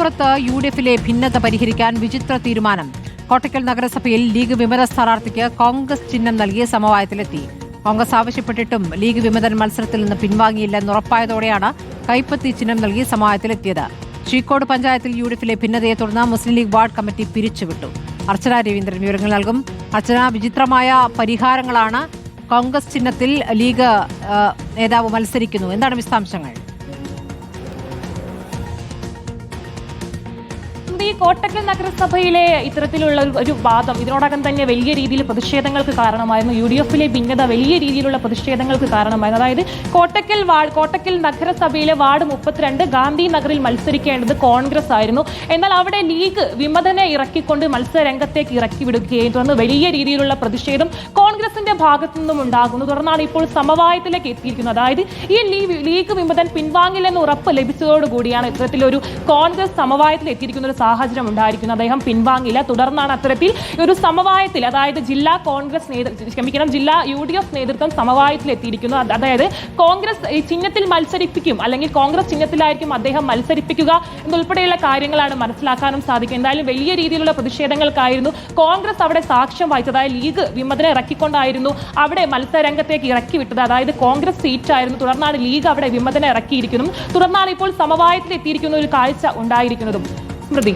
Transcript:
മലപ്പുറത്ത് U D എഫിലെ ഭിന്നത പരിഹരിക്കാൻ വിചിത്ര തീരുമാനം. കോട്ടയ്ക്കൽ നഗരസഭയിൽ ലീഗ് വിമത സ്ഥാനാർത്ഥിക്ക് കോൺഗ്രസ് ചിഹ്നം നൽകിയ സമവായത്തിലെത്തി. കോൺഗ്രസ് ആവശ്യപ്പെട്ടിട്ടും ലീഗ് വിമതൻ മത്സരത്തിൽ നിന്ന് പിൻവാങ്ങിയില്ലെന്ന് ഉറപ്പായതോടെയാണ് കൈപ്പത്തി ചിഹ്നം നൽകി സമവായത്തിലെത്തിയത്. ചീക്കോട് പഞ്ചായത്തിൽ യു ഡി എഫിലെ ഭിന്നതയെ തുടർന്ന് മുസ്ലിം ലീഗ് വാർഡ് കമ്മിറ്റി പിരിച്ചുവിട്ടു. അർച്ചന രവീന്ദ്രൻ വിവരങ്ങൾ നൽകും. അർച്ചന വിചിത്രമായ പരിഹാരങ്ങളാണ് കോൺഗ്രസ് ചിഹ്നത്തിൽ ലീഗ് നേതാവ് മത്സരിക്കുന്നു. എന്താണ് വിശദാംശങ്ങൾ? ഈ കോട്ടക്കൽ നഗരസഭയിലെ ഇത്തരത്തിലുള്ള ഒരു- വാദം ഇതിനോടകം തന്നെ വലിയ രീതിയിൽ പ്രതിഷേധങ്ങൾക്ക് കാരണമായിരുന്നു. യു ഡി എഫിലെ ഭിന്നത വലിയ രീതിയിലുള്ള പ്രതിഷേധങ്ങൾക്ക് കാരണമായിരുന്നു. അതായത് കോട്ടക്കൽ വാർഡ് കോട്ടക്കൽ നഗരസഭയിലെ വാർഡ് മുപ്പത്തിരണ്ട് ഗാന്ധി നഗറിൽ മത്സരിക്കേണ്ടത് കോൺഗ്രസ് ആയിരുന്നു എന്നാൽ അവിടെ ലീഗ് വിമതനെ ഇറക്കിക്കൊണ്ട് മത്സരരംഗത്തേക്ക് ഇറക്കി വിടുകയും തുടർന്ന് വലിയ രീതിയിലുള്ള പ്രതിഷേധം കോൺഗ്രസിന്റെ ഭാഗത്തു നിന്നും ഉണ്ടാകുന്നു. തുടർന്നാണ് ഇപ്പോൾ സമവായത്തിലേക്ക് എത്തിയിരിക്കുന്നത്. അതായത് ഈ ലീഗ് ലീഗ് വിമതൻ പിൻവാങ്ങില്ലെന്ന് ഉറപ്പ് ലഭിച്ചതോടുകൂടിയാണ് ഇത്തരത്തിലൊരു കോൺഗ്രസ് സമവായത്തിൽ എത്തിയിരിക്കുന്ന ഒരു സാഹചര്യം ഉണ്ടായിരിക്കുന്നത്. അദ്ദേഹം പിൻവാങ്ങില്ല തുടർന്നാണ് അത്തരത്തിൽ ഒരു സമവായത്തിൽ അതായത് ജില്ലാ കോൺഗ്രസ് നേതൃത്വം ക്ഷമിക്കണം ജില്ലാ യു ഡി എഫ് നേതൃത്വം സമവായത്തിൽ എത്തിയിരിക്കുന്നു. അതായത് കോൺഗ്രസ് ചിഹ്നത്തിൽ മത്സരിപ്പിക്കും അല്ലെങ്കിൽ കോൺഗ്രസ് ചിഹ്നത്തിലായിരിക്കും അദ്ദേഹം മത്സരിപ്പിക്കുക എന്നുൾപ്പെടെയുള്ള കാര്യങ്ങളാണ് മനസ്സിലാക്കാനും സാധിക്കുക. എന്തായാലും വലിയ രീതിയിലുള്ള പ്രതിഷേധങ്ങൾക്കായിരുന്നു കോൺഗ്രസ് അവിടെ സാക്ഷ്യം വഹിച്ചതായ ലീഗ് വിമതനെ ഇറക്കിക്കൊണ്ടായിരുന്നു അവിടെ മത്സരരംഗത്തേക്ക് ഇറക്കി വിട്ടത് അതായത് കോൺഗ്രസ് സീറ്റ് ആയിരുന്നു തുടർന്നാണ് ലീഗ് അവിടെ വിമതനെ ഇറക്കിയിരിക്കുന്നതും തുടർന്നാണ് ഇപ്പോൾ സമവായത്തിൽ എത്തിയിരിക്കുന്ന ഒരു കാഴ്ച ഉണ്ടായിരിക്കുന്നതും. സ്മൃതി.